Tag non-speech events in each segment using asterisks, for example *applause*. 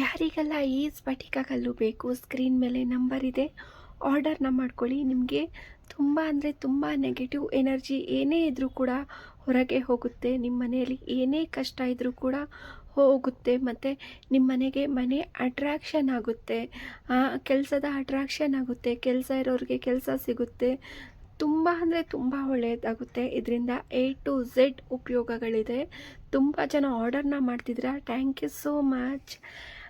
ಯಾರಿಗೆಲ್ಲ ಈ ಸ್ಫಟಿಕ ಕಲ್ಲು ಬೇಕು ಸ್ಕ್ರೀನ್ ಮೇಲೆ ನಂಬರ್ ಇದೆ ಆರ್ಡರ್ನ ಮಾಡ್ಕೊಳ್ಳಿ. ನಿಮಗೆ ತುಂಬ ಅಂದರೆ ತುಂಬ ನೆಗೆಟಿವ್ ಎನರ್ಜಿ ಏನೇ ಇದ್ದರೂ ಕೂಡ ಹೊರಗೆ ಹೋಗುತ್ತೆ. ನಿಮ್ಮ ಮನೆಯಲ್ಲಿ ಏನೇ ಕಷ್ಟ ಇದ್ದರೂ ಕೂಡ ಹೋಗುತ್ತೆ. ಮತ್ತು ನಿಮ್ಮ ಮನೆಗೆ ಮನೆ ಅಟ್ರ್ಯಾಕ್ಷನ್ ಆಗುತ್ತೆ. ಕೆಲಸದ ಅಟ್ರ್ಯಾಕ್ಷನ್ ಆಗುತ್ತೆ. ಕೆಲಸ ಇರೋರಿಗೆ ಕೆಲಸ ಸಿಗುತ್ತೆ. ತುಂಬ ಅಂದರೆ ತುಂಬ ಒಳ್ಳೆಯದಾಗುತ್ತೆ ಇದರಿಂದ ಎ ಟು ಝೆಡ್ ಉಪಯೋಗಗಳಿದೆ. ತುಂಬ ಜನ ಆರ್ಡರ್ನ ಮಾಡ್ತಿದ್ದೀರಾ? ಥ್ಯಾಂಕ್ ಯು ಸೋ ಮಚ್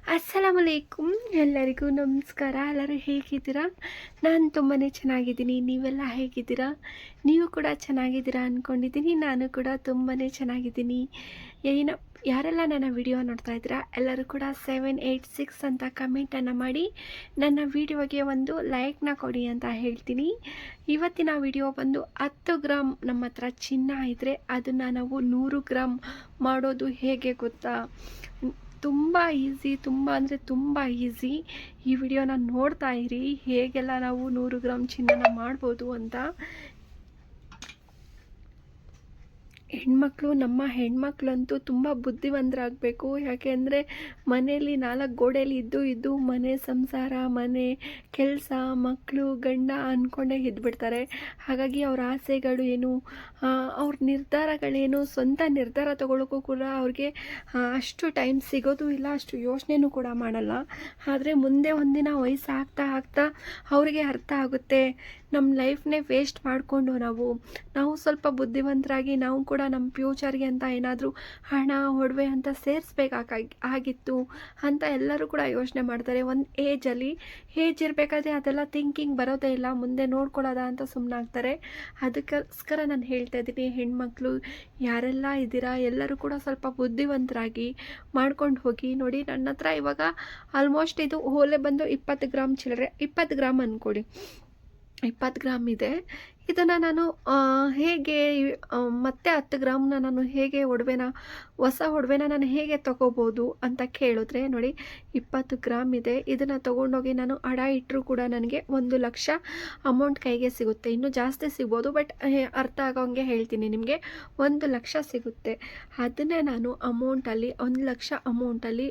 ಅಸ್ಸಲಾಮಲೈಕುಮ್ ಎಲ್ಲರಿಗೂ ನಮಸ್ಕಾರ. ಎಲ್ಲರೂ ಹೇಗಿದ್ದೀರಾ? ನಾನು ತುಂಬಾ ಚೆನ್ನಾಗಿದ್ದೀನಿ. ನೀವೆಲ್ಲ ಹೇಗಿದ್ದೀರಾ? ನೀವು ಕೂಡ ಚೆನ್ನಾಗಿದ್ದೀರಾ ಅಂದ್ಕೊಂಡಿದ್ದೀನಿ ನಾನು ಕೂಡ ತುಂಬಾ ಚೆನ್ನಾಗಿದ್ದೀನಿ. ಏನೋ, ಯಾರೆಲ್ಲ ನನ್ನ ವಿಡಿಯೋ ನೋಡ್ತಾ ಇದ್ದೀರಾ, ಎಲ್ಲರೂ ಕೂಡ ಸೆವೆನ್ ಏಯ್ಟ್ ಸಿಕ್ಸ್ ಅಂತ ಕಮೆಂಟನ್ನು ಮಾಡಿ, ನನ್ನ ವಿಡಿಯೋಗೆ ಒಂದು ಲೈಕ್ನ ಕೊಡಿ ಅಂತ ಹೇಳ್ತೀನಿ. ಇವತ್ತಿನ ವಿಡಿಯೋ ಬಂದು ಹತ್ತು ಗ್ರಾಮ್ ನಮ್ಮ ಹತ್ರ ಚಿನ್ನ ಇದ್ದರೆ ಅದನ್ನು ನಾವು ನೂರು ಗ್ರಾಮ್ ಮಾಡೋದು ಹೇಗೆ ಗೊತ್ತಾ? ತುಂಬ ಈಸಿ ತುಂಬ ಅಂದರೆ ತುಂಬ ಈಸಿ ಈ ವಿಡಿಯೋನ ನೋಡ್ತಾ ಇರಿ. ಹೇಗೆಲ್ಲ ನಾವು ನೂರು ಗ್ರಾಮ್ ಚಿನ್ನನ ಮಾಡ್ಬೋದು ಅಂತ ಹೆಣ್ಮಕ್ಳು, ನಮ್ಮ ಹೆಣ್ಮಕ್ಳಂತೂ ತುಂಬ ಬುದ್ಧಿವಂತರಾಗಬೇಕು ಯಾಕೆಂದರೆ ಮನೆಯಲ್ಲಿ ನಾಲ್ಕು ಗೋಡೆಯಲ್ಲಿ ಇದ್ದು ಇದ್ದು ಮನೆ ಸಂಸಾರ, ಮನೆ ಕೆಲಸ ಮಕ್ಕಳು ಗಂಡ ಅಂದ್ಕೊಂಡೇ ಇದ್ಬಿಡ್ತಾರೆ. ಹಾಗಾಗಿ ಅವ್ರ ಆಸೆಗಳು ಏನು ಅವ್ರ ನಿರ್ಧಾರಗಳೇನು, ಸ್ವಂತ ನಿರ್ಧಾರ ತಗೊಳ್ಳೋಕ್ಕೂ ಕೂಡ ಅವ್ರಿಗೆ ಅಷ್ಟು ಟೈಮ್ ಸಿಗೋದು ಇಲ್ಲ, ಅಷ್ಟು ಯೋಚನೆನೂ ಕೂಡ ಮಾಡಲ್ಲ. ಆದರೆ ಮುಂದೆ ಒಂದಿನ ವಯಸ್ಸು ಆಗ್ತಾ ಆಗ್ತಾ ಅವರಿಗೆ ಅರ್ಥ ಆಗುತ್ತೆ. ನಮ್ಮ ಲೈಫ್ನೇ ವೇಸ್ಟ್ ಮಾಡಿಕೊಂಡು ನಾವು ನಾವು ಸ್ವಲ್ಪ ಬುದ್ಧಿವಂತರಾಗಿ, ನಾವು ಕೂಡ ನಮ್ಮ ಫ್ಯೂಚರ್ಗೆ ಅಂತ ಏನಾದರೂ ಹಣ, ಒಡವೆ ಅಂತ ಸೇರಿಸ್ಬೇಕಾಗಿ ಆಗಿತ್ತು ಅಂತ ಎಲ್ಲರೂ ಕೂಡ ಯೋಚನೆ ಮಾಡ್ತಾರೆ. ಒಂದು ಏಜಲ್ಲಿ ಏಜ್ ಇರಬೇಕಾದ್ರೆ ಅದೆಲ್ಲ ಥಿಂಕಿಂಗ್ ಬರೋದೇ ಇಲ್ಲ, ಮುಂದೆ ನೋಡ್ಕೊಳ್ಳೋದ ಅಂತ ಸುಮ್ಮನಾಗ್ತಾರೆ ಅದಕ್ಕೋಸ್ಕರ ನಾನು ಹೇಳ್ತಾ ಇದ್ದೀನಿ, ಹೆಣ್ಮಕ್ಳು ಯಾರೆಲ್ಲ ಇದ್ದೀರಾ, ಎಲ್ಲರೂ ಕೂಡ ಸ್ವಲ್ಪ ಬುದ್ಧಿವಂತರಾಗಿ ಮಾಡ್ಕೊಂಡು ಹೋಗಿ. ನೋಡಿ ನನ್ನ ಹತ್ರ ಇವಾಗ ಆಲ್ಮೋಸ್ಟ್ ಇದು ಓಲೆ ಬಂದು ಇಪ್ಪತ್ತು ಗ್ರಾಮ್ ಚಿಲ್ಲರೆ, ಇಪ್ಪತ್ತು ಗ್ರಾಮ್ ಅಂದ್ಕೊಡಿ ಇಪ್ಪತ್ತು ಗ್ರಾಮ್ ಇದೆ. ಇದನ್ನು ನಾನು ಹೇಗೆ ಮತ್ತೆ ಹತ್ತು ಗ್ರಾಮ್ನ ನಾನು ಹೇಗೆ ಒಡವೆನ, ಹೊಸ ಒಡವೆನ ನಾನು ಹೇಗೆ ತಗೋಬೋದು ಅಂತ ಕೇಳಿದ್ರೆ ನೋಡಿ, ಇಪ್ಪತ್ತು ಗ್ರಾಮ್ ಇದೆ. ಇದನ್ನು ತೊಗೊಂಡೋಗಿ ನಾನು ಅಡ ಇಟ್ಟರೂ ಕೂಡ ನನಗೆ ಒಂದು ಲಕ್ಷ ಅಮೌಂಟ್ ಕೈಗೆ ಸಿಗುತ್ತೆ. ಇನ್ನೂ ಜಾಸ್ತಿ ಸಿಗ್ಬೋದು ಬಟ್ ಅರ್ಥ ಆಗೋಂಗೆ ಹೇಳ್ತೀನಿ ನಿಮಗೆ. ಒಂದು ಲಕ್ಷ ಸಿಗುತ್ತೆ. ಅದನ್ನೇ ನಾನು ಅಮೌಂಟಲ್ಲಿ ಒಂದು ಲಕ್ಷ ಅಮೌಂಟಲ್ಲಿ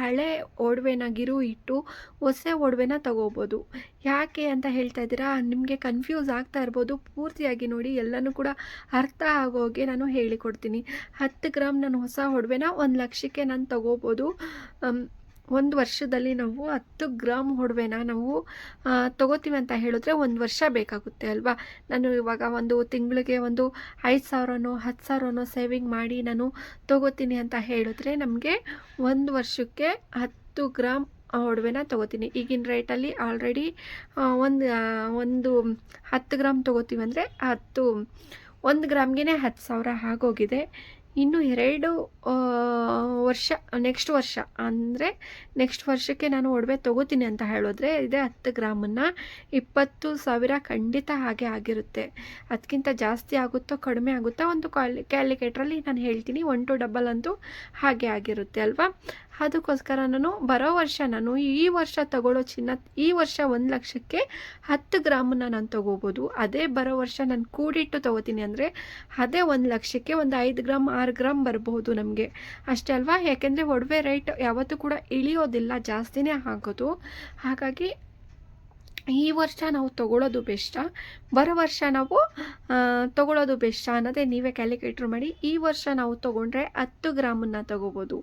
ಹಳೆ ಒಡವೆನ ಗಿರು ಇಟ್ಟು ಹೊಸ ಒಡವೆನ ತಗೋಬೋದು. ಯಾಕೆ ಅಂತ ಹೇಳ್ತಾ ಇದ್ದೀರಾ? ನಿಮಗೆ ಕನ್ಫ್ಯೂಸ್ ಆಗ್ತಾ ಇರ್ಬೋದು. ಪೂರ್ತಿಯಾಗಿ ನೋಡಿ, ಎಲ್ಲನೂ ಕೂಡ ಅರ್ಥ ಆಗೋಗೆ ನಾನು ಹೇಳಿಕೊಡ್ತೀನಿ. ಹತ್ತು ಗ್ರಾಮ್ ನಾನು ಹೊಸ ಒಡವೆನ ಒಂದು ಲಕ್ಷಕ್ಕೆ ನಾನು ತಗೋಬೋದು. ಒಂದು ವರ್ಷದಲ್ಲಿ ನಾವು ಹತ್ತು ಗ್ರಾಮ್ ಒಡವೆನ ನಾವು ತೊಗೋತೀವಿ ಅಂತ ಹೇಳಿದ್ರೆ ಒಂದು ವರ್ಷ ಬೇಕಾಗುತ್ತೆ ಅಲ್ವಾ? ನಾನು ಇವಾಗ ಒಂದು ತಿಂಗಳಿಗೆ ಒಂದು ಐದು ಸಾವಿರನೋ ಹತ್ತು ಸಾವಿರನೋ ಸೇವಿಂಗ್ ಮಾಡಿ ನಾನು ತೊಗೋತೀನಿ ಅಂತ ಹೇಳಿದ್ರೆ ನಮಗೆ ಒಂದು ವರ್ಷಕ್ಕೆ ಹತ್ತು ಗ್ರಾಮ್ ಒಡವೆನ ತೊಗೋತೀನಿ. ಈಗಿನ ರೇಟಲ್ಲಿ ಆಲ್ರೆಡಿ ಒಂದು ಒಂದು ಹತ್ತು ಗ್ರಾಮ್ ತೊಗೋತೀವಿ ಅಂದರೆ ಹತ್ತು, ಒಂದು ಗ್ರಾಮ್ಗೆ ಹತ್ತು ಸಾವಿರ ಆಗೋಗಿದೆ. ಇನ್ನು ಎರಡು ವರ್ಷ ನೆಕ್ಸ್ಟ್ ವರ್ಷ. ಅಂದರೆ ನೆಕ್ಸ್ಟ್ ವರ್ಷಕ್ಕೆ ನಾನು ಒಡವೆ ತೊಗೋತೀನಿ ಅಂತ ಹೇಳಿದ್ರೆ ಇದೇ ಹತ್ತು ಗ್ರಾಮನ್ನು ಇಪ್ಪತ್ತು ಸಾವಿರ ಖಂಡಿತ ಹಾಗೆ ಆಗಿರುತ್ತೆ. ಅದಕ್ಕಿಂತ ಜಾಸ್ತಿ ಆಗುತ್ತೋ ಕಡಿಮೆ ಆಗುತ್ತೋ ಒಂದು ಕ್ಯಾಲಿಕೇಟ್ರಲ್ಲಿ ನಾನು ಹೇಳ್ತೀನಿ ಒನ್ ಟು ಡಬಲ್ ಅಂತೂ ಹಾಗೆ ಆಗಿರುತ್ತೆ ಅಲ್ವಾ? ಅದಕ್ಕೋಸ್ಕರ ನಾನು ಬರೋ ವರ್ಷ ನಾನು ಈ ವರ್ಷ ತಗೊಳ್ಳೋ ಚಿನ್ನ, ಈ ವರ್ಷ ಒಂದು ಲಕ್ಷಕ್ಕೆ ಹತ್ತು ಗ್ರಾಮನ್ನ ನಾನು ತೊಗೋಬೋದು. ಅದೇ ಬರೋ ವರ್ಷ ನಾನು ಕೂಡಿಟ್ಟು ತೊಗೋತೀನಿ ಅಂದರೆ ಅದೇ ಒಂದು ಲಕ್ಷಕ್ಕೆ ಒಂದು ಐದು ಗ್ರಾಮ್, ಆರು ಗ್ರಾಮ್ ಬರಬಹುದು ನಮಗೆ. ಅಷ್ಟೇ ಅಲ್ವಾ? ಯಾಕೆಂದರೆ ಒಡವೆ ರೇಟ್ ಯಾವತ್ತೂ ಕೂಡ ಇಳಿಯೋದಿಲ್ಲ, ಜಾಸ್ತಿನೇ ಆಗೋದು. ಹಾಗಾಗಿ ಈ ವರ್ಷ ನಾವು ತಗೊಳ್ಳೋದು ಬೆಸ್ಟಾ ಬರೋ ವರ್ಷ ನಾವು ತಗೊಳ್ಳೋದು ಬೆಸ್ಟ ಅನ್ನೋದೇ ನೀವೇ ಕ್ಯಾಲ್ಕುಲೇಟ್ರ್ ಮಾಡಿ, ಈ ವರ್ಷ ನಾವು ತೊಗೊಂಡ್ರೆ ಹತ್ತು ಗ್ರಾಮನ್ನು ತೊಗೋಬೋದು.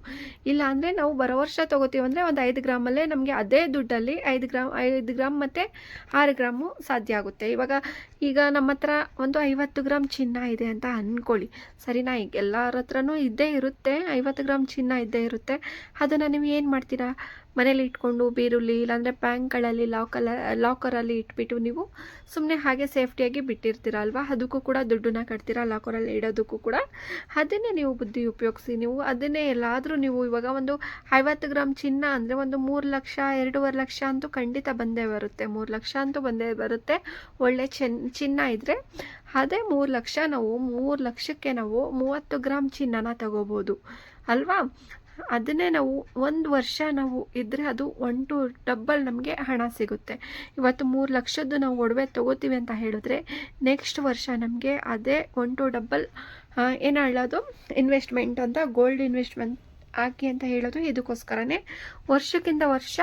ಇಲ್ಲ ಅಂದರೆ ನಾವು ಬರೋ ವರ್ಷ ತೊಗೋತೀವಿ ಅಂದರೆ ಒಂದು ಐದು ಗ್ರಾಮಲ್ಲೇ ನಮಗೆ ಅದೇ ದುಡ್ಡಲ್ಲಿ ಐದು ಗ್ರಾಮ್ ಐದು ಗ್ರಾಮ್ ಮತ್ತು ಆರು ಗ್ರಾಮು ಸಾಧ್ಯ ಆಗುತ್ತೆ. ಇವಾಗ ಈಗ ನಮ್ಮ ಹತ್ರ ಒಂದು ಐವತ್ತು ಗ್ರಾಮ್ ಚಿನ್ನ ಇದೆ ಅಂತ ಅಂದ್ಕೊಳ್ಳಿ ಸರಿನಾ? ಈಗ ಎಲ್ಲರ ಹತ್ರನೂ ಇದ್ದೇ ಇರುತ್ತೆ, ಐವತ್ತು ಗ್ರಾಮ್ ಚಿನ್ನ ಇದ್ದೇ ಇರುತ್ತೆ. ಅದನ್ನು ನೀವು ಏನು ಮಾಡ್ತೀರಾ? ಮನೇಲಿ ಇಟ್ಕೊಂಡು ಬೀರುಲಿ ಇಲ್ಲಾಂದರೆ ಬ್ಯಾಂಕ್ಗಳಲ್ಲಿ ಲಾಕಲ್ಲ ಲಾಕರಲ್ಲಿ ಇಟ್ಬಿಟ್ಟು ನೀವು ಸುಮ್ಮನೆ ಹಾಗೆ ಸೇಫ್ಟಿಯಾಗಿ ಬಿಟ್ಟಿರ್ತೀರ ಅಲ್ವಾ? ಅದಕ್ಕೂ ಕೂಡ ದುಡ್ಡನ್ನ ಕಟ್ತೀರ? ಲಾಕರಲ್ಲಿ ಇಡೋದಕ್ಕೂ ಕೂಡ. ಅದನ್ನೇ ನೀವು ಬುದ್ಧಿ ಉಪಯೋಗಿಸಿ, ನೀವು ಅದನ್ನೇ ಎಲ್ಲಾದರೂ ನೀವು ಇವಾಗ ಒಂದು ಐವತ್ತು ಗ್ರಾಮ್ ಚಿನ್ನ ಅಂದರೆ ಒಂದು ಮೂರು ಲಕ್ಷ, ಎರಡೂವರೆ ಲಕ್ಷ ಅಂತೂ ಖಂಡಿತ ಬಂದೇ ಬರುತ್ತೆ. ಮೂರು ಲಕ್ಷ ಅಂತೂ ಬಂದೇ ಬರುತ್ತೆ. ಒಳ್ಳೆ ಚೆನ್, ಚಿನ್ನ ಇದ್ದರೆ ಅದೇ ಮೂರು ಲಕ್ಷ ನಾವು, ಮೂರು ಲಕ್ಷಕ್ಕೆ ನಾವು ಮೂವತ್ತು ಗ್ರಾಮ್ ಚಿನ್ನನ ತಗೋಬೋದು. ಅಲ್ವಾ? ಅದನ್ನೇ ನಾವು ಒಂದು ವರ್ಷ ನಾವು ಇದ್ದರೆ ಅದು ಒನ್ ಟು ಡಬ್ಬಲ್ ನಮಗೆ ಹಣ ಸಿಗುತ್ತೆ. ಇವತ್ತು ಮೂರು ಲಕ್ಷದ್ದು ನಾವು ಒಡವೆ ತೊಗೋತೀವಿ ಅಂತ ಹೇಳಿದ್ರೆ ನೆಕ್ಸ್ಟ್ ವರ್ಷ ನಮಗೆ ಅದೇ ಒನ್ ಟು ಡಬ್ಬಲ್ ಏನು ಹೇಳೋದು? ಇನ್ವೆಸ್ಟ್ಮೆಂಟ್ ಅಂತ ಗೋಲ್ಡ್ ಇನ್ವೆಸ್ಟ್ಮೆಂಟ್ ಹಾಕಿ ಅಂತ ಹೇಳೋದು. ಇದಕ್ಕೋಸ್ಕರನೇ ವರ್ಷಕ್ಕಿಂತ ವರ್ಷ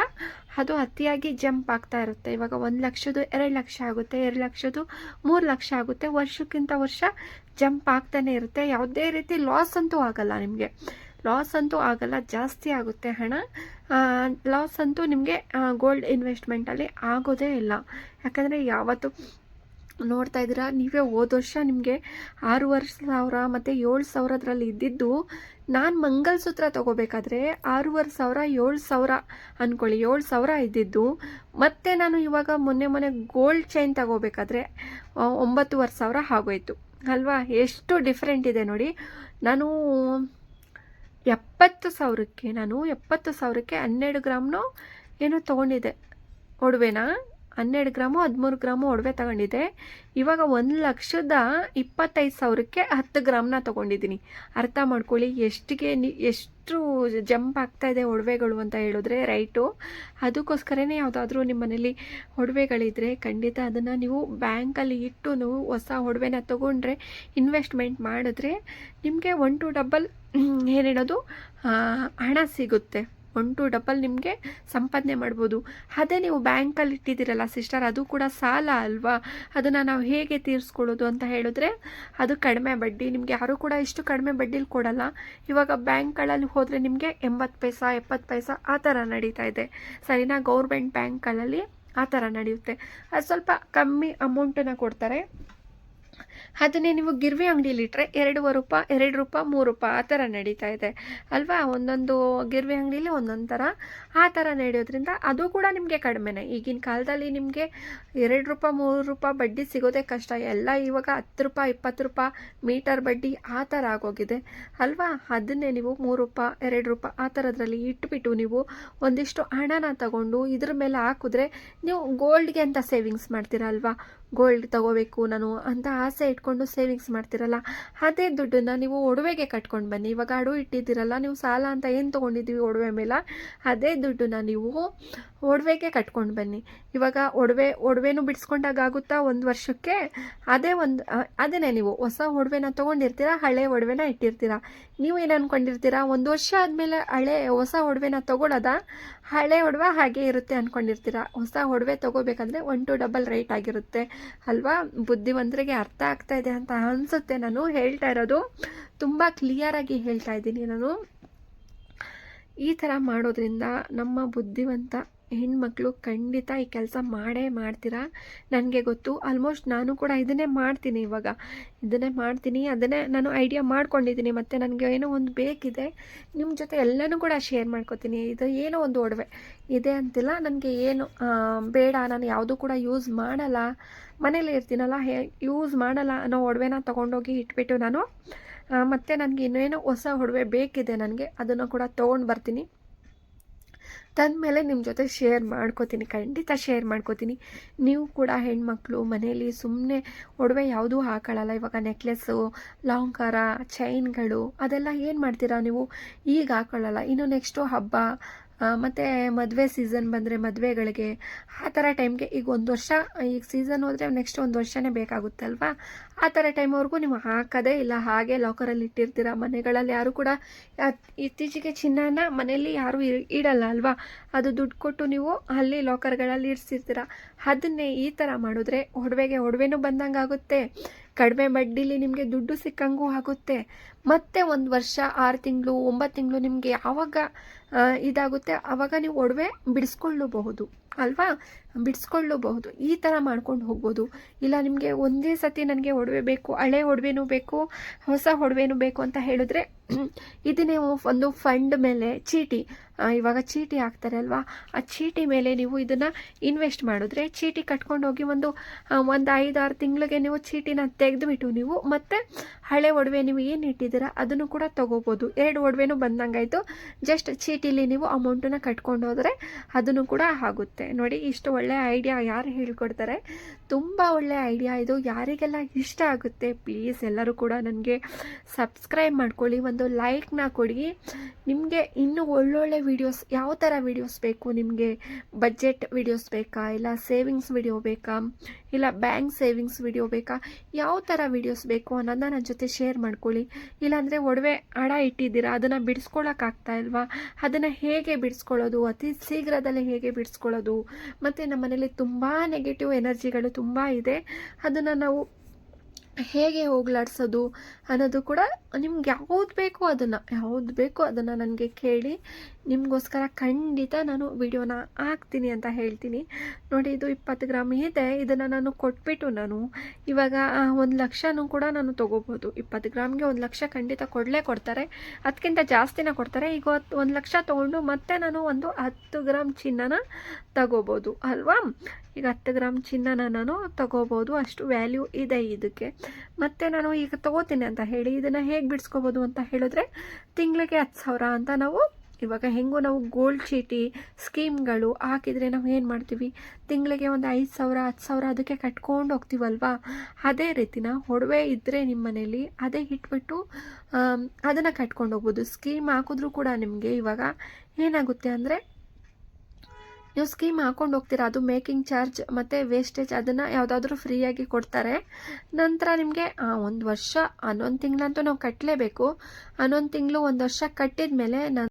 ಅದು ಅತಿಯಾಗಿ ಜಂಪ್ ಆಗ್ತಾ ಇರುತ್ತೆ. ಇವಾಗ ಒಂದು ಲಕ್ಷದ್ದು ಎರಡು ಲಕ್ಷ ಆಗುತ್ತೆ, ಎರಡು ಲಕ್ಷದ್ದು ಮೂರು ಲಕ್ಷ ಆಗುತ್ತೆ. ವರ್ಷಕ್ಕಿಂತ ವರ್ಷ ಜಂಪ್ ಆಗ್ತಾನೆ ಇರುತ್ತೆ. ಯಾವುದೇ ರೀತಿ ಲಾಸ್ ಅಂತೂ ಆಗಲ್ಲ ನಿಮಗೆ. ಲಾಸ್ ಅಂತೂ ಆಗಲ್ಲ, ಜಾಸ್ತಿ ಆಗುತ್ತೆ ಹಣ. ಲಾಸ್ ಅಂತೂ ನಿಮಗೆ ಗೋಲ್ಡ್ ಇನ್ವೆಸ್ಟ್ಮೆಂಟಲ್ಲಿ ಆಗೋದೇ ಇಲ್ಲ. ಯಾಕಂದರೆ ಯಾವತ್ತು ನೋಡ್ತಾ ಇದ್ದೀರಾ, ನೀವೇ ಹೋದ ವರ್ಷ ನಿಮಗೆ ಆರೂವರೆ ಸಾವಿರ ಮತ್ತು ಏಳು ಸಾವಿರದ್ರಲ್ಲಿ ಇದ್ದಿದ್ದು ನಾನು ಮಂಗಲಸೂತ್ರ ತೊಗೋಬೇಕಾದ್ರೆ ಆರೂವರೆ ಸಾವಿರ, ಏಳು ಸಾವಿರ ಅಂದ್ಕೊಳ್ಳಿ ಏಳು ಸಾವಿರ ಇದ್ದಿದ್ದು ಮತ್ತು ನಾನು ಇವಾಗ ಮೊನ್ನೆ ಮೊನ್ನೆ ಗೋಲ್ಡ್ ಚೈನ್ ತಗೋಬೇಕಾದ್ರೆ ಒಂಬತ್ತುವರೆ ಸಾವಿರ ಆಗೋಯ್ತು. ಅಲ್ವಾ? ಎಷ್ಟು ಡಿಫ್ರೆಂಟ್ ಇದೆ ನೋಡಿ. ನಾನು ಎಪ್ಪತ್ತು ಸಾವಿರಕ್ಕೆ, ನಾನು ಎಪ್ಪತ್ತು ಸಾವಿರಕ್ಕೆ ಹನ್ನೆರಡು ಗ್ರಾಮ್ನೋ ಏನೋ ತೊಗೊಂಡಿದ್ದೆ. ಒಡವೆನ? ಹನ್ನೆರಡು ಗ್ರಾಮು, ಹದಿಮೂರು ಗ್ರಾಮು ಒಡವೆ ತಗೊಂಡಿದ್ದೆ. ಇವಾಗ ಒಂದು ಲಕ್ಷದ ಇಪ್ಪತ್ತೈದು ಸಾವಿರಕ್ಕೆ ಹತ್ತು ಗ್ರಾಮ್ನ ತೊಗೊಂಡಿದ್ದೀನಿ. ಅರ್ಥ ಮಾಡ್ಕೊಳ್ಳಿ, ಎಷ್ಟಿಗೆ ನಿ ಎಷ್ಟು ಜಂಪ್ ಆಗ್ತಾ ಇದೆ ಒಡವೆಗಳು ಅಂತ ಹೇಳಿದ್ರೆ, ರೈಟು. ಅದಕ್ಕೋಸ್ಕರನೇ ಯಾವುದಾದ್ರೂ ನಿಮ್ಮ ಮನೇಲಿ ಒಡವೆಗಳಿದ್ರೆ ಖಂಡಿತ ಅದನ್ನು ನೀವು ಬ್ಯಾಂಕಲ್ಲಿ ಇಟ್ಟು ನೀವು ಹೊಸ ಒಡವೆನ ತೊಗೊಂಡ್ರೆ, ಇನ್ವೆಸ್ಟ್ಮೆಂಟ್ ಮಾಡಿದ್ರೆ ನಿಮಗೆ ಒನ್ ಟು ಡಬಲ್ ಏನು ಹೇಳೋದು? ಹಣ ಸಿಗುತ್ತೆ. ಒನ್, ಟು, ಡಬಲ್ ನಿಮಗೆ ಸಂಪಾದನೆ ಮಾಡ್ಬೋದು. ಅದೇ ನೀವು ಬ್ಯಾಂಕಲ್ಲಿ ಇಟ್ಟಿದ್ದೀರಲ್ಲ ಸಿಸ್ಟರ್, ಅದು ಕೂಡ ಸಾಲ ಅಲ್ವಾ? ಅದನ್ನು ನಾವು ಹೇಗೆ ತೀರಿಸ್ಕೊಳ್ಳೋದು ಅಂತ ಹೇಳಿದ್ರೆ, ಅದು ಕಡಿಮೆ ಬಡ್ಡಿ. ನಿಮಗೆ ಯಾರೂ ಕೂಡ ಇಷ್ಟು ಕಡಿಮೆ ಬಡ್ಡಿಲಿ ಕೊಡಲ್ಲ. ಇವಾಗ ಬ್ಯಾಂಕ್ಗಳಲ್ಲಿ ಹೋದರೆ ನಿಮಗೆ ಎಂಬತ್ತು ಪೈಸಾ, ಎಪ್ಪತ್ತು ಪೈಸಾ ಆ ಥರ ನಡೀತಾ ಇದೆ. ಸರಿನಾ? ಗೌರ್ಮೆಂಟ್ ಬ್ಯಾಂಕ್ಗಳಲ್ಲಿ ಆ ಥರ ನಡೆಯುತ್ತೆ. ಅದು ಸ್ವಲ್ಪ ಕಮ್ಮಿ ಅಮೌಂಟನ್ನು ಕೊಡ್ತಾರೆ. ಅದನ್ನೇ ನೀವು ಗಿರ್ವಿ ಅಂಗಡಿಲಿ ಇಟ್ಟರೆ ಎರಡೂವರೆ ರೂಪಾಯಿ, ಎರಡು ರೂಪಾಯಿ, ಮೂರು ರೂಪಾಯಿ ಆ ಥರ ನಡೀತಾ ಇದೆ. ಅಲ್ವಾ? ಒಂದೊಂದು ಗಿರ್ವಿ ಅಂಗಡಿಲಿ ಒಂದೊಂದು ಥರ ಆ ಥರ ನಡೆಯೋದ್ರಿಂದ ಅದು ಕೂಡ ನಿಮಗೆ ಕಡಿಮೆನೇ. ಈಗಿನ ಕಾಲದಲ್ಲಿ ನಿಮಗೆ ಎರಡು ರೂಪಾಯಿ, ಮೂರು ರೂಪಾಯಿ ಬಡ್ಡಿ ಸಿಗೋದೇ ಕಷ್ಟ. ಎಲ್ಲ ಇವಾಗ ಹತ್ತು ರೂಪಾಯಿ, ಇಪ್ಪತ್ತು ರೂಪಾಯಿ ಮೀಟರ್ ಬಡ್ಡಿ ಆ ಥರ ಆಗೋಗಿದೆ. ಅಲ್ವಾ? ಅದನ್ನೇ ನೀವು ಮೂರು ರೂಪಾಯಿ, ಎರಡು ರೂಪಾಯಿ ಆ ಥರದ್ರಲ್ಲಿ ಇಟ್ಬಿಟ್ಟು ನೀವು ಒಂದಿಷ್ಟು ಹಣನ ತಗೊಂಡು ಇದ್ರ ಮೇಲೆ ಹಾಕಿದ್ರೆ ನೀವು ಗೋಲ್ಡ್ಗೆ ಅಂತ ಸೇವಿಂಗ್ಸ್ ಮಾಡ್ತೀರಾ ಅಲ್ವಾ? ಗೋಲ್ಡ್ ತಗೋಬೇಕು, ನಾನು ಅಂತ ಆಸೆ ಇಟ್ಕೊಂಡು ಸೇವಿಂಗ್ಸ್ ಮಾಡ್ತಿರಲ್ಲ, ಅದೇ ದುಡ್ಡನ್ನು ನೀವು ಒಡವೆಗೆ ಕಟ್ಕೊಂಡು ಬನ್ನಿ. ಇವಾಗ ಅಡು ಇಟ್ಟಿದ್ದೀರಲ್ಲ, ನೀವು ಸಾಲ ಅಂತ ಏನು ತೊಗೊಂಡಿದ್ದೀವಿ ಒಡವೆ ಮೇಲೆ? ಅದೇ ದುಡ್ಡನ್ನ ನೀವು ಒಡವೆಗೆ ಕಟ್ಕೊಂಡು ಬನ್ನಿ. ಇವಾಗ ಒಡವೆ, ಒಡವೆನೂ ಬಿಡಿಸ್ಕೊಂಡಾಗುತ್ತಾ ಒಂದು ವರ್ಷಕ್ಕೆ? ಅದೇ ಒಂದು ಅದನ್ನೇ ನೀವು ಹೊಸ ಒಡವೆನ ತೊಗೊಂಡಿರ್ತೀರ, ಹಳೆ ಒಡವೆನ ಇಟ್ಟಿರ್ತೀರ? ನೀವು ಏನು ಅಂದ್ಕೊಂಡಿರ್ತೀರ ಒಂದು ವರ್ಷ ಆದಮೇಲೆ ಹಳೆ, ಹೊಸ ಒಡವೆನ ತೊಗೊಳೋದ? ಹಳೆ ಒಡವೆ ಹಾಗೆ ಇರುತ್ತೆ ಅಂದ್ಕೊಂಡಿರ್ತೀರ ಹೊಸ ಒಡವೆ ತೊಗೋಬೇಕಂದ್ರೆ ಒನ್ ಟು ಡಬಲ್ ರೇಟ್ ಆಗಿರುತ್ತೆ. ಅಲ್ವಾ? ಬುದ್ಧಿವಂತರಿಗೆ ಅರ್ಥ ಆಗ್ತಾ ಇದೆ ಅಂತ ಅನಿಸುತ್ತೆ ನಾನು ಹೇಳ್ತಾ ಇರೋದು. ತುಂಬ ಕ್ಲಿಯರಾಗಿ ಹೇಳ್ತಾ ಇದ್ದೀನಿ ನಾನು. ಈ ಥರ ಮಾಡೋದ್ರಿಂದ ನಮ್ಮ ಬುದ್ಧಿವಂತ ಹೆಣ್ಮಕ್ಳು ಖಂಡಿತ ಈ ಕೆಲಸ ಮಾಡೇ ಮಾಡ್ತೀರಾ? ನನಗೆ ಗೊತ್ತು. ಆಲ್ಮೋಸ್ಟ್ ನಾನು ಕೂಡ ಇದನ್ನೇ ಮಾಡ್ತೀನಿ ಇವಾಗ. ಇದನ್ನೇ ಮಾಡ್ತೀನಿ. ಅದನ್ನೇ ನಾನು ಐಡಿಯಾ ಮಾಡ್ಕೊಂಡಿದ್ದೀನಿ. ಮತ್ತು ನನಗೆ ಏನೋ ಒಂದು ಬೇಕಿದೆ ನಿಮ್ಮ ಜೊತೆ ಎಲ್ಲನೂ ಕೂಡ ಶೇರ್ ಮಾಡ್ಕೊತೀನಿ. ಇದು ಏನೋ ಒಂದು ಒಡವೆ. ಇದೆ ಅಂತಿಲ್ಲ. ನನಗೆ ಏನು ಬೇಡ. ನಾನು ಯಾವುದೂ ಕೂಡ ಯೂಸ್ ಮಾಡಲ್ಲ. ಮನೇಲಿ ಇರ್ತೀನಲ್ಲ. ಹೇ ಯೂಸ್ ಮಾಡಲ್ಲ ಅನ್ನೋ ಒಡವೆನ ತೊಗೊಂಡೋಗಿ ಇಟ್ಬಿಟ್ಟು ನಾನು ಮತ್ತು ನನಗೆ ಇನ್ನೇನೋ ಹೊಸ ಒಡವೆ ಬೇಕಿದೆ ನನಗೆ. ಅದನ್ನು ಕೂಡ ತೊಗೊಂಡು ಬರ್ತೀನಿ. ತಂದಮೇಲೆ ನಿಮ್ಮ ಜೊತೆ ಶೇರ್ ಮಾಡ್ಕೋತೀನಿ. ಖಂಡಿತ ಶೇರ್ ಮಾಡ್ಕೋತೀನಿ. ನೀವು ಕೂಡ ಹೆಣ್ಮಕ್ಳು ಮನೇಲಿ ಸುಮ್ಮನೆ ಒಡವೆ ಯಾವುದೂ ಹಾಕೊಳ್ಳಲ್ಲ ಇವಾಗ ನೆಕ್ಲೆಸ್ಸು ಹಾರ ಚೈನ್ಗಳು ಅದೆಲ್ಲ ಏನು ಮಾಡ್ತೀರಾ ನೀವು? ಈಗ ಹಾಕೊಳ್ಳಲ್ಲ ಇನ್ನು ನೆಕ್ಸ್ಟು ಹಬ್ಬ ಮತ್ತು ಮದುವೆ ಸೀಸನ್ ಬಂದರೆ ಮದುವೆಗಳಿಗೆ ಆ ಥರ ಟೈಮ್ಗೆ ಈಗ ಒಂದು ವರ್ಷ, ಈಗ ಸೀಸನ್ ಹೋದರೆ ನೆಕ್ಸ್ಟ್ ಒಂದು ವರ್ಷನೇ ಬೇಕಾಗುತ್ತೆ ಅಲ್ವಾ ಆ ಥರ ಟೈಮ್ವರೆಗೂ ನೀವು ಹಾಕೋದೇ ಇಲ್ಲ, ಹಾಗೆ ಲಾಕರಲ್ಲಿ ಇಟ್ಟಿರ್ತೀರ? ಮನೆಗಳಲ್ಲಿ ಯಾರು ಕೂಡ ಇತ್ತೀಚೆಗೆ ಚಿನ್ನನ ಮನೆಯಲ್ಲಿ ಯಾರೂ ಇಡಲ್ಲ ಅಲ್ವಾ? ಅದು ದುಡ್ಡು ಕೊಟ್ಟು ನೀವು ಅಲ್ಲಿ ಲಾಕರ್ಗಳಲ್ಲಿ ಇಡ್ಸಿರ್ತೀರ? ಅದನ್ನೇ ಈ ಥರ ಮಾಡಿದ್ರೆ ಒಡವೆಗೆ, ಒಡವೆನೂ ಬಂದಂಗೆ ಆಗುತ್ತೆ. ಕಡಿಮೆ ಬಡ್ಡಿಲಿ ನಿಮಗೆ ದುಡ್ಡು ಸಿಕ್ಕಂಗೂ ಆಗುತ್ತೆ. ಮತ್ತೆ ಒಂದು ವರ್ಷ, ಆರು ತಿಂಗಳು, ಒಂಬತ್ತು ತಿಂಗಳು ನಿಮಗೆ ಯಾವಾಗ ಇದಾಗುತ್ತೆ ಆವಾಗ ನೀವು ಒಡವೆ ಬಿಡಿಸ್ಕೊಳ್ಳಬಹುದು. ಅಲ್ವಾ? ಬಿಡಿಸ್ಕೊಳ್ಳಬಹುದು. ಈ ಥರ ಮಾಡ್ಕೊಂಡು ಹೋಗ್ಬೋದು. ಇಲ್ಲ, ನಿಮಗೆ ಒಂದೇ ಸತಿ ನನಗೆ ಒಡವೆ ಬೇಕು, ಹಳೆ ಒಡವೆನೂ ಬೇಕು, ಹೊಸ ಒಡವೆನೂ ಬೇಕು ಅಂತ ಹೇಳಿದ್ರೆ *clears throat* ಇದನ್ನೇ ಒಂದು ಫಂಡ್ ಮೇಲೆ ಚೀಟಿ ಇವಾಗ ಚೀಟಿ ಹಾಕ್ತಾರೆ ಅಲ್ವಾ? ಆ ಚೀಟಿ ಮೇಲೆ ನೀವು ಇದನ್ನು ಇನ್ವೆಸ್ಟ್ ಮಾಡಿದ್ರೆ ಚೀಟಿ ಕಟ್ಕೊಂಡು ಹೋಗಿ ಒಂದು ಒಂದು ಐದಾರು ತಿಂಗಳಿಗೆ ನೀವು ಚೀಟಿನ ತೆಗೆದುಬಿಟ್ಟು ನೀವು ಮತ್ತೆ ಹಳೆ ಒಡವೆ ನೀವು ಏನು ಇಟ್ಟಿದ್ದೀರಾ ಅದನ್ನು ಕೂಡ ತೊಗೋಬೋದು. ಎರಡು ಒಡವೆನೂ ಬಂದಂಗಾಯಿತು. ಜಸ್ಟ್ ಚೀಟಿಲಿ ನೀವು ಅಮೌಂಟನ್ನು ಕಟ್ಕೊಂಡು ಹೋದರೆ ಅದನ್ನು ಕೂಡ ಆಗುತ್ತೆ. ನೋಡಿ, ಇಷ್ಟು ಒಳ್ಳೆ ಐಡಿಯಾ ಯಾರು ಹೇಳ್ಕೊಡ್ತಾರೆ? ತುಂಬ ಒಳ್ಳೆ ಐಡಿಯಾ ಇದು. ಯಾರಿಗೆಲ್ಲ ಇಷ್ಟ ಆಗುತ್ತೆ, ಪ್ಲೀಸ್ ಎಲ್ಲರೂ ಕೂಡ ನನಗೆ ಸಬ್ಸ್ಕ್ರೈಬ್ ಮಾಡ್ಕೊಳ್ಳಿ. ಒಂದು ಒಂದು ಲೈಕ್ನ ಕೊಡಿ. ನಿಮಗೆ ಇನ್ನೂ ಒಳ್ಳೊಳ್ಳೆ ವೀಡಿಯೋಸ್, ಯಾವ ಥರ ವೀಡಿಯೋಸ್ ಬೇಕು? ನಿಮಗೆ ಬಜೆಟ್ ವೀಡಿಯೋಸ್ ಬೇಕಾ? ಇಲ್ಲ ಸೇವಿಂಗ್ಸ್ ವಿಡಿಯೋ ಬೇಕಾ? ಇಲ್ಲ ಬ್ಯಾಂಕ್ ಸೇವಿಂಗ್ಸ್ ವಿಡಿಯೋ ಬೇಕಾ? ಯಾವ ಥರ ವೀಡಿಯೋಸ್ ಬೇಕು ಅನ್ನೋದನ್ನ ನನ್ನ ಜೊತೆ ಶೇರ್ ಮಾಡ್ಕೊಳ್ಳಿ. ಇಲ್ಲಾಂದರೆ ಒಡವೆ ಹಣ ಇಟ್ಟಿದ್ದೀರಾ? ಅದನ್ನು ಬಿಡಿಸ್ಕೊಳಕ್ಕಾಗ್ತಾ ಇಲ್ವಾ? ಅದನ್ನು ಹೇಗೆ ಬಿಡಿಸ್ಕೊಳ್ಳೋದು? ಅತಿ ಶೀಘ್ರದಲ್ಲೇ ಹೇಗೆ ಬಿಡಿಸ್ಕೊಳ್ಳೋದು? ಮತ್ತು ನಮ್ಮ ಮನೇಲಿ ತುಂಬ ನೆಗೆಟಿವ್ ಎನರ್ಜಿಗಳು ತುಂಬ ಇದೆ. ಅದನ್ನು ನಾವು ಹೇಗೆ ಹೋಗ್ಲಾಡ್ಸೋದು ಅನ್ನೋದು ಕೂಡ ನಿಮ್ಗೆ ಯಾವ್ದು ಬೇಕೋ ಅದನ್ನು, ಯಾವ್ದು ಬೇಕೋ ಅದನ್ನು ನನಗೆ ಕೇಳಿ. ನಿಮಗೋಸ್ಕರ ಖಂಡಿತ ನಾನು ವಿಡಿಯೋನ ಹಾಕ್ತೀನಿ ಅಂತ ಹೇಳ್ತೀನಿ. ನೋಡಿ, ಇದು ಇಪ್ಪತ್ತು ಗ್ರಾಮ್ ಇದೆ. ಇದನ್ನು ನಾನು ಕೊಟ್ಬಿಟ್ಟು ನಾನು ಇವಾಗ ಒಂದು ಲಕ್ಷನೂ ಕೂಡ ನಾನು ತೊಗೋಬೋದು. ಇಪ್ಪತ್ತು ಗ್ರಾಮ್ಗೆ ಒಂದು ಲಕ್ಷ ಖಂಡಿತ ಕೊಡಲೇ ಕೊಡ್ತಾರೆ. ಅದಕ್ಕಿಂತ ಜಾಸ್ತಿನ ಕೊಡ್ತಾರೆ. ಈಗ ಒಂದು ಲಕ್ಷ ತೊಗೊಂಡು ಮತ್ತೆ ನಾನು ಒಂದು ಹತ್ತು ಗ್ರಾಮ್ ಚಿನ್ನನ ತಗೋಬೋದು. ಅಲ್ವಾ? ಈಗ ಹತ್ತು ಗ್ರಾಮ್ ಚಿನ್ನನ ನಾನು ತಗೋಬೋದು. ಅಷ್ಟು ವ್ಯಾಲ್ಯೂ ಇದೆ ಇದಕ್ಕೆ. ಮತ್ತು ನಾನು ಈಗ ತಗೋತೀನಿ ಅಂತ ಹೇಳಿ ಇದನ್ನು ಹೇಗೆ ಬಿಡಿಸ್ಕೋಬೋದು ಅಂತ ಹೇಳಿದ್ರೆ ತಿಂಗಳಿಗೆ ಹತ್ತು ಸಾವಿರ ಅಂತ ನಾವು ಇವಾಗ ಹೆಂಗೂ ನಾವು ಗೋಲ್ಡ್ ಚೀಟಿ ಸ್ಕೀಮ್ಗಳು ಹಾಕಿದರೆ ನಾವು ಏನು ಮಾಡ್ತೀವಿ? ತಿಂಗಳಿಗೆ ಒಂದು ಐದು ಸಾವಿರ, ಹತ್ತು ಸಾವಿರ ಅದಕ್ಕೆ ಕಟ್ಕೊಂಡು ಹೋಗ್ತೀವಲ್ವಾ? ಅದೇ ರೀತಿನ ಒಡವೆ ಇದ್ದರೆ ನಿಮ್ಮ ಮನೇಲಿ ಅದೇ ಇಟ್ಬಿಟ್ಟು ಅದನ್ನು ಕಟ್ಕೊಂಡು ಹೋಗ್ಬೋದು. ಸ್ಕೀಮ್ ಹಾಕಿದ್ರೂ ಕೂಡ ನಿಮಗೆ ಇವಾಗ ಏನಾಗುತ್ತೆ ಅಂದರೆ ನೀವು ಸ್ಕೀಮ್ ಹಾಕೊಂಡು ಹೋಗ್ತೀರಾ? ಅದು ಮೇಕಿಂಗ್ ಚಾರ್ಜ್ ಮತ್ತು ವೇಸ್ಟೇಜ್ ಅದನ್ನು ಯಾವುದಾದ್ರೂ ಫ್ರೀಯಾಗಿ ಕೊಡ್ತಾರೆ. ನಂತರ ನಿಮಗೆ ಒಂದು ವರ್ಷ, ಹನ್ನೊಂದು ತಿಂಗಳಂತೂ ನಾವು ಕಟ್ಟಲೇಬೇಕು ಹನ್ನೊಂದು ತಿಂಗಳು ಒಂದು ವರ್ಷ ಕಟ್ಟಿದ ಮೇಲೆ